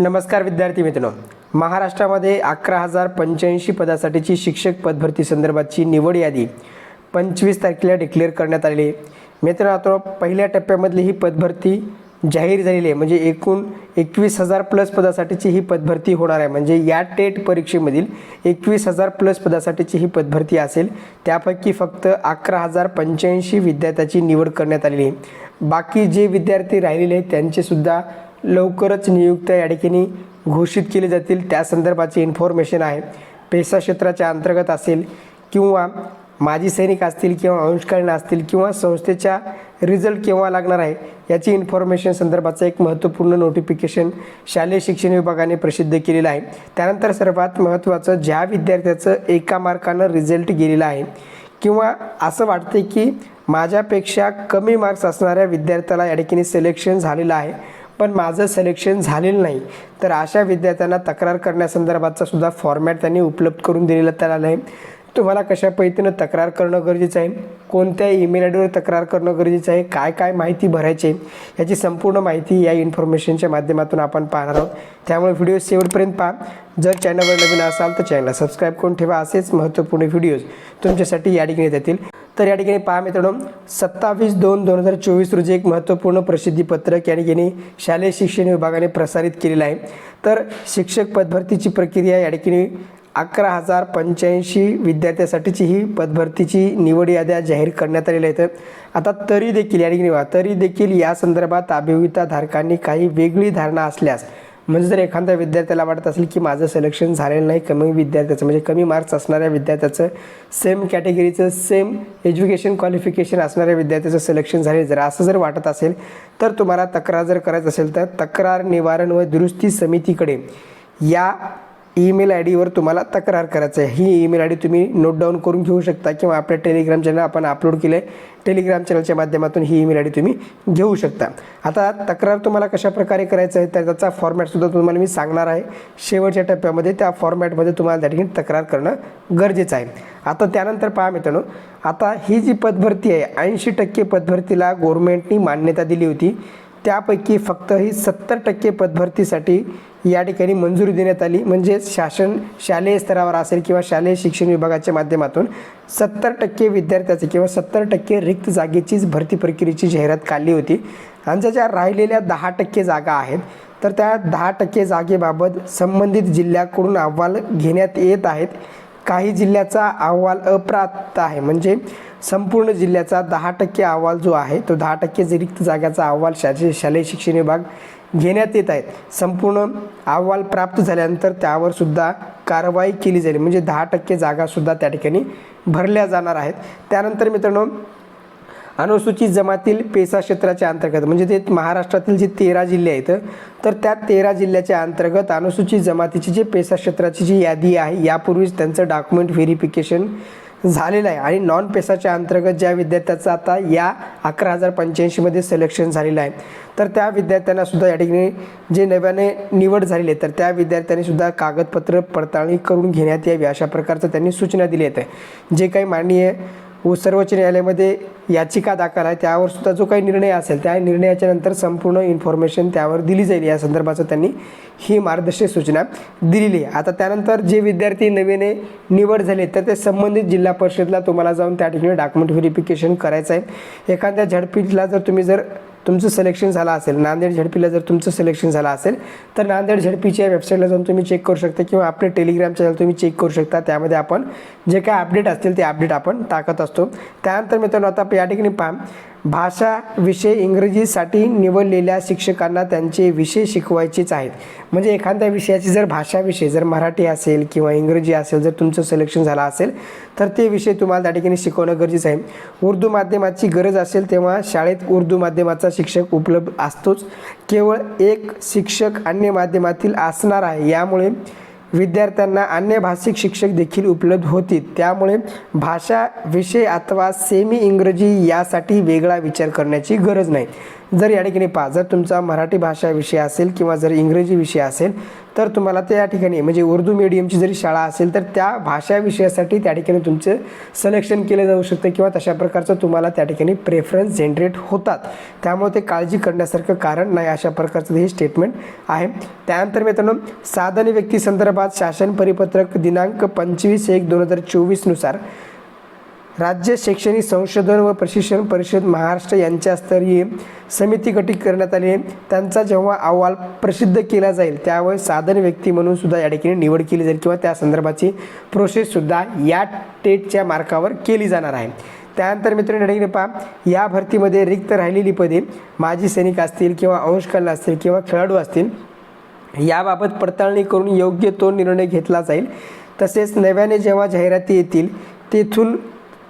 नमस्कार विद्यार्थी मित्रांनो. महाराष्ट्रामध्ये अकरा हजार पंच्याऐंशी पदासाठीची शिक्षक पदभरती संदर्भातची निवड यादी पंचवीस तारखेला डिक्लेअर करण्यात आलेली मित्रांनो आता पहिल्या टप्प्यामधली ही पदभरती जाहीर झालेली आहे. म्हणजे एकूण एकवीस हजार प्लस पदासाठीची ही पदभरती होणार आहे. म्हणजे या टेट परीक्षेमधील एकवीस हजार प्लस पदासाठीची ही पदभरती असेल त्यापैकी फक्त अकरा हजार पंच्याऐंशी विद्यार्थ्याची निवड करण्यात आलेली आहे. बाकी जे विद्यार्थी राहिलेले आहेत त्यांचेसुद्धा लवकरच नियुक्त या ठिकाणी घोषित केले जातील. त्या संदर्भाची इन्फॉर्मेशन आहे. पेसा क्षेत्राच्या अंतर्गत असेल किंवा माजी सैनिक असतील किंवा अंशकालीन असतील किंवा संस्थेच्या रिझल्ट केव्हा लागणार आहे याची इन्फॉर्मेशन संदर्भाचं एक महत्त्वपूर्ण नोटिफिकेशन शालेय शिक्षण विभागाने प्रसिद्ध केलेलं आहे. त्यानंतर सर्वात महत्त्वाचं ज्या विद्यार्थ्याचं एका मार्कानं रिझल्ट गेलेला आहे किंवा असं वाटते की माझ्यापेक्षा कमी मार्क्स असणाऱ्या विद्यार्थ्याला या ठिकाणी सिलेक्शन झालेलं आहे पण माझं सिलेक्शन झालेलं नाही. तर अशा विद्यार्थ्यांना तक्रार करण्यासंदर्भातचा सुद्धा फॉर्मॅट त्यांनी उपलब्ध करून दिलेला त्याला आहे तुम्हाला कशा पद्धतीनं तक्रार करणं गरजेचं आहे? कोणत्या ईमेल आय डीवर तक्रार करणं गरजेचं आहे? काय काय माहिती भरायची आहे? याची संपूर्ण माहिती या इन्फॉर्मेशनच्या माध्यमातून आपण पाहणार आहोत. त्यामुळे व्हिडिओ शेवटपर्यंत पहा. जर चॅनलवर नवीन असाल तर चॅनलला सबस्क्राईब करून ठेवा. असेच महत्त्वपूर्ण व्हिडिओज तुमच्यासाठी या ठिकाणी येतील. तर या ठिकाणी पहा मित्रांनो सत्तावीस दोन दोन हजार चोवीस रोजी एक महत्त्वपूर्ण प्रसिद्धीपत्रक या ठिकाणी शालेय शिक्षण विभागाने प्रसारित केलेलं आहे. तर शिक्षक पदभरतीची प्रक्रिया या ठिकाणी अकरा हजार पंच्याऐंशी विद्यार्थ्यासाठीची ही पदभरतीची निवड याद्या जाहीर करण्यात आलेल्या आहेत. आता तरी देखील या ठिकाणी तरी देखील या संदर्भात अभिविता धारकांनी काही वेगळी धारणा असल्यास म्हणजे जर एखाद्या विद्यार्थ्याला वाटत असेल की माझं सिलेक्शन झालेलं नाही कमी विद्यार्थ्याचं म्हणजे कमी मार्क्स असणाऱ्या विद्यार्थ्याचं सेम कॅटेगरीचं सेम एज्युकेशन क्वालिफिकेशन असणाऱ्या विद्यार्थ्याचं सिलेक्शन झाले जर असं जर वाटत असेल तर तुम्हाला तक्रार जर करायचं असेल तर तक्रार निवारण व दुरुस्ती समितीकडे या ईमेल आय डीवर तुम्हाला तक्रार करायचं आहे. ही ईमेल आय डी तुम्ही नोट डाऊन करून घेऊ शकता किंवा आपल्या टेलिग्राम चॅनल आपण अपलोड केलं आहे टेलिग्राम चॅनलच्या माध्यमातून ही ईमेल आय डी तुम्ही घेऊ शकता. आता तक्रार तुम्हाला कशा प्रकारे करायचं आहे तर त्याचा फॉर्मॅटसुद्धा तुम्हाला मी सांगणार आहे. शेवटच्या टप्प्यामध्ये त्या फॉर्मॅटमध्ये तुम्हाला त्या ठिकाणी तक्रार करणं गरजेचं आहे. आता त्यानंतर पहा मित्रांनो आता ही जी पदभरती आहे ऐंशी टक्के पदभरतीला गव्हर्मेंटनी मान्यता दिली होती. त्यापैकी फक्त ही सत्तर टक्के पदभरतीसाठी या ठिकाणी मंजुरी देण्यात आली. म्हणजेच शासन शालेय स्तरावर असेल किंवा शालेय शिक्षण विभागाच्या माध्यमातून सत्तर टक्के विद्यार्थ्याचे किंवा सत्तर टक्के रिक्त जागेचीच भरती प्रक्रियेची जाहिरात काढली होती. आणि ज्या ज्या राहिलेल्या दहा टक्के जागा आहेत तर त्या दहा टक्के जागेबाबत संबंधित जिल्ह्याकडून अहवाल घेण्यात येत आहेत. काही जिल्ह्याचा अहवाल अप्राप्त आहे. म्हणजे संपूर्ण जिल्ह्याचा दहा टक्के अहवाल जो आहे तो दहा टक्के जे रिक्त जागाचा अहवाल शालेय शालेय शिक्षण विभाग घेण्यात येत आहेत. संपूर्ण अहवाल प्राप्त झाल्यानंतर त्यावर सुद्धा कारवाई केली जाईल. म्हणजे दहा टक्के जागासुद्धा त्या ठिकाणी भरल्या जाणार आहेत. त्यानंतर मित्रांनो अनुसूचित जमातील पेसा क्षेत्राच्या अंतर्गत म्हणजे ते महाराष्ट्रातील जे तेरा जिल्हे आहेत तर त्या तेरा जिल्ह्याच्या अंतर्गत अनुसूचित जमातीची जे पेसा क्षेत्राची जी यादी आहे यापूर्वीच त्यांचं डॉक्युमेंट व्हेरिफिकेशन झालेला आहे. आणि नॉन पेसाच्या अंतर्गत ज्या विद्यार्थ्याचं आता या अकरा हजार पंच्याऐंशीमध्ये सिलेक्शन झालेलं आहे तर त्या विद्यार्थ्यांना सुद्धा या ठिकाणी जे नव्याने निवड झालेली आहे तर त्या विद्यार्थ्यांनी सुद्धा कागदपत्र पडताळणी करून घेण्यात यावी अशा प्रकारचं त्यांनी सूचना दिली आहे. जे काही माननीय व सर्वोच्च न्यायालयामध्ये याचिका दाखल आहे. त्यावर सुद्धा जो काही निर्णय असेल त्या निर्णयाच्या नंतर संपूर्ण इन्फॉर्मेशन त्यावर दिली जाईल. या संदर्भाचं त्यांनी ही मार्गदर्शक सूचना दिलेली आहे. आता त्यानंतर जे विद्यार्थी नवीने निवड झाले तर ते संबंधित जिल्हा परिषदला तुम्हाला जाऊन त्या ठिकाणी डॉक्युमेंट व्हेरिफिकेशन करायचं आहे. एखाद्या झडपीला जर तुम्ही जर तुमचं सिलेक्शन झालं असेल नांदेड झडपीला जर तुमचं सिलेक्शन झालं असेल तर नांदेड झडपीच्या वेबसाईटला जाऊन तुम्ही चेक करू शकता किंवा आपले टेलिग्राम चॅनल तुम्ही चेक करू शकता. त्यामध्ये आपण जे काय अपडेट असतील ते अपडेट आपण टाकत असतो. त्यानंतर मित्रांनो आता या ठिकाणी पहा. भाषा विषय इंग्रजीसाठी निवडलेल्या शिक्षकांना त्यांचे विषय शिकवायचेच आहेत. म्हणजे एखाद्या विषयाची जर भाषा विषय जर मराठी असेल किंवा इंग्रजी असेल जर तुमचं सिलेक्शन झालं असेल तर ते विषय तुम्हाला त्या ठिकाणी शिकवणं गरजेचं आहे. उर्दू माध्यमाची गरज असेल तेव्हा शाळेत उर्दू माध्यमाचा शिक्षक उपलब्ध असतोच. केवळ एक शिक्षक अन्य माध्यमातील असणार आहे यामुळे विद्यार्थ्यांना अन्य भाषिक शिक्षक देखील उपलब्ध होतील. त्यामुळे भाषा विषय अथवा सेमी इंग्रजी यासाठी वेगळा विचार करण्याची गरज नाही. जर या ठिकाणी पहा जर तुमचा मराठी भाषा विषय असेल किंवा जर इंग्रजी विषय असेल तर तुम्हाला त्या ठिकाणी म्हणजे उर्दू मीडियमची जरी शाळा असेल तर त्या भाषा विषयासाठी त्या ठिकाणी तुमचं सलेक्शन केलं जाऊ शकतं किंवा तशा प्रकारचं तुम्हाला त्या ठिकाणी प्रेफरन्स जनरेट होतात. त्यामुळे ते काळजी करण्यासारखं कारण नाही अशा प्रकारचं हे स्टेटमेंट आहे. त्यानंतर मित्रांनो साधन व्यक्ती संदर्भात शासन परिपत्रक दिनांक पंचवीस एक दोन हजार चोवीसनुसार राज्य शैक्षणिक संशोधन व प्रशिक्षण परिषद महाराष्ट्र यांच्या स्तरीय समिती गठीत करण्यात आली त्यांचा जेव्हा अहवाल प्रसिद्ध केला जाईल त्यावेळेस साधन व्यक्ती म्हणून सुद्धा या ठिकाणी निवड केली जाईल किंवा त्या संदर्भाची प्रोसेससुद्धा या टेटच्या मार्कावर केली जाणार आहे. त्यानंतर मित्रांनो ठिकाणी पहा या भरतीमध्ये रिक्त राहिलेली पदे माजी सैनिक असतील किंवा अंशकालीन असतील किंवा खेळाडू असतील याबाबत पडताळणी करून योग्य तो निर्णय घेतला जाईल. तसेच नव्याने जेव्हा जाहिराती येतील तेथून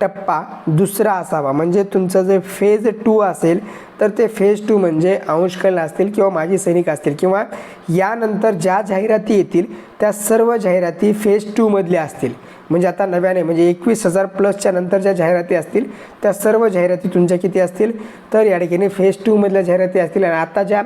टप्पा दुसरा असावा. म्हणजे तुमचं जे फेज टू असेल तर ते फेज टू म्हणजे अंशकलन असतील किंवा माजी सैनिक असतील किंवा यानंतर ज्या जाहिराती येतील त्या सर्व जाहिराती फेज टूमधल्या असतील. म्हणजे आता नव्याने म्हणजे एकवीस हजार प्लसच्या नंतर ज्या जाहिराती असतील त्या सर्व जाहिराती तुमच्या किती असतील? तर या ठिकाणी फेज टूमधल्या जाहिराती असतील. आणि आता ज्या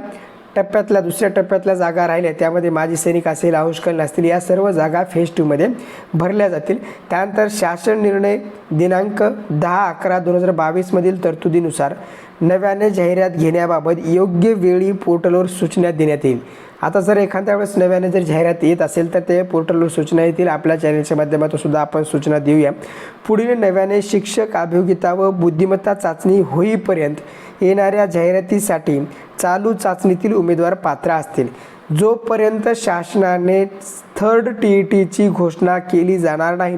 टप्प्यातल्या दुसऱ्या टप्प्यातल्या जागा राहिल्या. त्यामध्ये माजी सैनिक असेल अंशकालीन असतील या सर्व जागा फेज टूमध्ये भरल्या जातील. त्यानंतर शासन निर्णय दिनांक दहा अकरा दोन हजार बावीसमधील तरतुदीनुसार नव्याने जाहिरात घेण्याबाबत योग्य वेळी पोर्टलवर सूचना देण्यात येईल. आता जर एखाद्या वेळेस नव्याने जर जाहिरात येत असेल तर ते पोर्टलवर सूचना येतील. आपल्या चॅनलच्या माध्यमातून सुद्धा आपण सूचना देऊया. पुढील नव्याने शिक्षक अभियोगिता व बुद्धिमत्ता चाचणी होईपर्यंत येणाऱ्या जाहिरातीसाठी चालू चाचणीतील उमेदवार पात्र असतील. जोपर्यंत शासनाने थर्ड टी ई टीची घोषणा केली जाणार नाही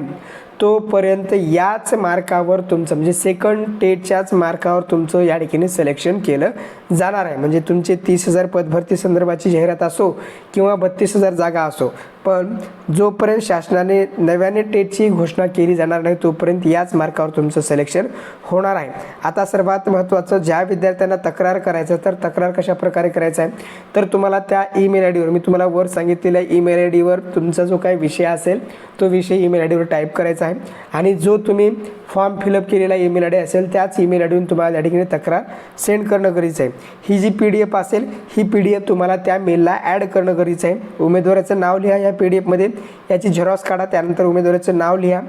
तोपर्यंत याच मार्कावर तुमचं म्हणजे सेकंड टेटच्याच मार्कावर तुमचं या ठिकाणी सिलेक्शन केलं जाणार आहे. म्हणजे तुमचे तीस हजार पदभरती संदर्भाची जाहिरात असो किंवा बत्तीस हजार जागा असो पण जोपर्यंत शासनाने नव्याने टेटची घोषणा केली जाणार नाही तोपर्यंत याच मार्कावर तुमचं सिलेक्शन होणार आहे. आता सर्वात महत्त्वाचं ज्या विद्यार्थ्यांना तक्रार करायचं तर तक्रार कशा प्रकारे करायचं आहे? तर तुम्हाला त्या ईमेल आय डीवर मी तुम्हाला वर सांगितलेल्या ईमेल आय डीवर तुमचा जो काही विषय असेल तो विषय ईमेल आय डीवर टाईप करायचा आहे. आणि जो तुम्ही फॉर्म फिलअप केलेला ईमेल आय डी असेल त्याच ईमेल आय डीवरून तुम्हाला त्या ठिकाणी तक्रार सेंड करणं गरजेचं आहे. ही जी पी डी एफ असेल ही पी डी एफ तुम्हाला त्या मेलला ॲड करणं गरजेचं आहे. उमेदवाराचं नाव लिहा या पी डी एफमध्ये याची झेरॉक्स काढा त्यानंतर उमेदवाराचं नाव लिहा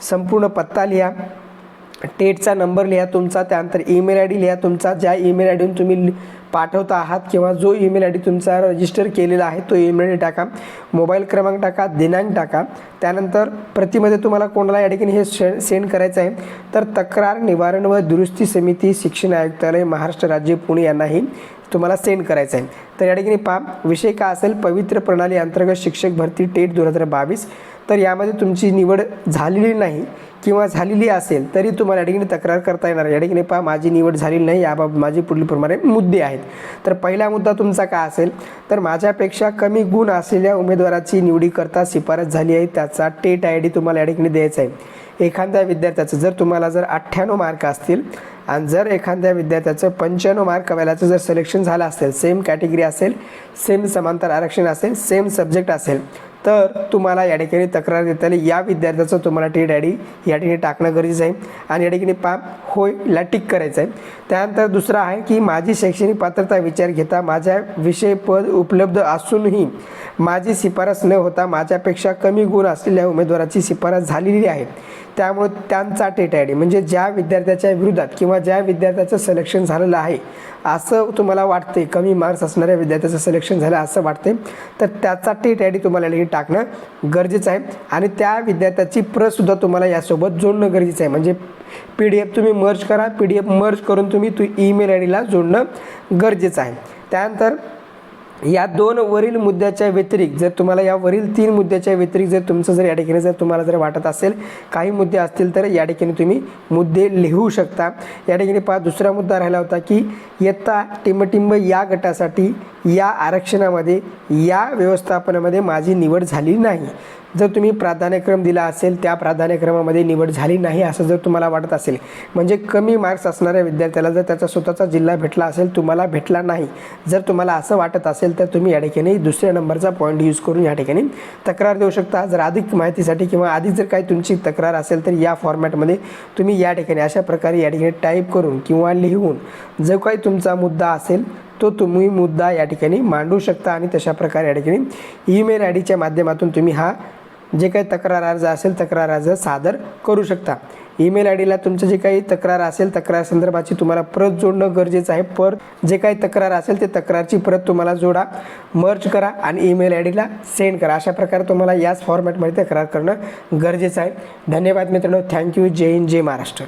संपूर्ण पत्ता लिहा टेटचा नंबर लिहा तुमचा त्यानंतर ईमेल आय डी लिहा तुमचा ज्या ईमेल आय डीवरून तुम्ही पाठवता आहात किंवा जो ईमेल आय डी तुमचा रजिस्टर केलेला आहे तो ईमेल आय डी टाका. मोबाईल क्रमांक टाका दिनांक टाका. त्यानंतर प्रतिमध्ये तुम्हाला कोणाला या ठिकाणी हे शे सेंड करायचं आहे तर तक्रार निवारण व दुरुस्ती समिती शिक्षण आयुक्तालय महाराष्ट्र राज्य पुणे यांनाही तुम्हाला सेंड करायचं आहे. तर या ठिकाणी पहा विषय का असेल? पवित्र प्रणाली अंतर्गत शिक्षक भरती टेट दोन हजार बावीस. तर यामध्ये तुमची निवड झालेली नाही. किंवा झालेली असेल तरी तुम्हाला या ठिकाणी तक्रार करता येणार या ठिकाणी पहा माझी निवड झालेली नाही याबाबत माझे पुढीलप्रमाणे मुद्दे आहेत. तर पहिला मुद्दा तुमचा का असेल? तर माझ्यापेक्षा कमी गुण असलेल्या उमेदवाराची निवडीकरता शिफारस झाली आहे. त्याचा टेट आय डी तुम्हाला या ठिकाणी द्यायचा आहे. एखाद्या विद्यार्थ्याचं जर तुम्हाला जर अठ्ठ्याण्णव मार्क असतील आणि जर एखाद्या विद्यार्थ्याचं पंच्याण्णव मार्क वेळाचं जर सिलेक्शन झालं असेल सेम कॅटेगरी असेल सेम समांतर आरक्षण असेल सेम सब्जेक्ट असेल तर तुम्हाला या ठिकाणी तक्रार देता येईल. या विद्यार्थ्याचं तुम्हाला टी आय डी या ठिकाणी टाकणं गरजेचं आहे. आणि या ठिकाणी पा होयला टिक करायचं आहे. त्यानंतर दुसरं आहे की माझी शैक्षणिक पात्रता विचार घेता माझ्या विषय पद उपलब्ध असूनही माझी शिफारस न होता माझ्यापेक्षा कमी गुण असलेल्या उमेदवाराची शिफारस झालेली आहे. त्यामुळे त्यांचा टेट आय डी म्हणजे ज्या विद्यार्थ्याच्या विरोधात किंवा ज्या विद्यार्थ्याचं सिलेक्शन झालेलं आहे असं तुम्हाला वाटते कमी मार्क्स असणाऱ्या विद्यार्थ्याचं सिलेक्शन झालं असं वाटते तर त्याचा टेट आय डी तुम्हाला या टाकणं गरजेचं आहे. आणि त्या विद्यार्थ्याची प्रतसुद्धा तुम्हाला यासोबत जोडणं गरजेचं आहे. म्हणजे पी डी एफ तुम्ही मर्ज करा पी डी एफ मर्ज करून तुम्ही तू ईमेल आय डीला जोडणं गरजेचं आहे. त्यानंतर या दोन वरील मुद्द्याच्या व्यतिरिक्त जर तुम्हाला या वरील तीन मुद्द्याच्या व्यतिरिक्त जर तुमचं जर या ठिकाणी जर तुम्हाला जर वाटत असेल काही मुद्दे असतील तर या ठिकाणी तुम्ही मुद्दे लिहू शकता. या ठिकाणी पहा दुसरा मुद्दा राहिला होता की इयत्ता टिंबटिंब या गटासाठी या आरक्षणामध्ये या व्यवस्थापनामध्ये माझी निवड झाली नाही. जर तुम्ही प्राधान्यक्रम दिला असेल त्या प्राधान्यक्रमामध्ये निवड झाली नाही असं जर तुम्हाला वाटत असेल म्हणजे कमी मार्क्स असणाऱ्या विद्यार्थ्याला जर त्याचा स्वतःचा जिल्हा भेटला असेल तुम्हाला भेटला नाही. जर तुम्हाला असं वाटत असेल तर तुम्ही या ठिकाणी दुसऱ्या नंबरचा पॉईंट यूज करून या ठिकाणी तक्रार देऊ शकता. जर अधिक माहितीसाठी किंवा अधिक जर काही तुमची तक्रार असेल तर या फॉर्मॅटमध्ये तुम्ही या ठिकाणी अशा प्रकारे या ठिकाणी टाईप करून किंवा लिहून जो काही तुमचा मुद्दा असेल तो तुम्ही मुद्दा या ठिकाणी मांडू शकता आणि तशा प्रकारे या ठिकाणी ईमेल आय डीच्या माध्यमातून तुम्ही हा जे काही तक्रार अर्ज असेल तक्रार अर्ज सादर करू शकता. ईमेल आय डीला तुमचं जे काही तक्रार असेल तक्रार संदर्भाची तुम्हाला प्रत जोडणं गरजेचं आहे. पर जे काही तक्रार असेल ते तक्रारची प्रत तुम्हाला जोडा मर्ज करा आणि ईमेल आय डीला सेंड करा. अशा प्रकारे तुम्हाला याच फॉर्मॅटमध्ये तक्रार करणं गरजेचं आहे. धन्यवाद मित्रांनो. थँक्यू जय हिंद जय महाराष्ट्र.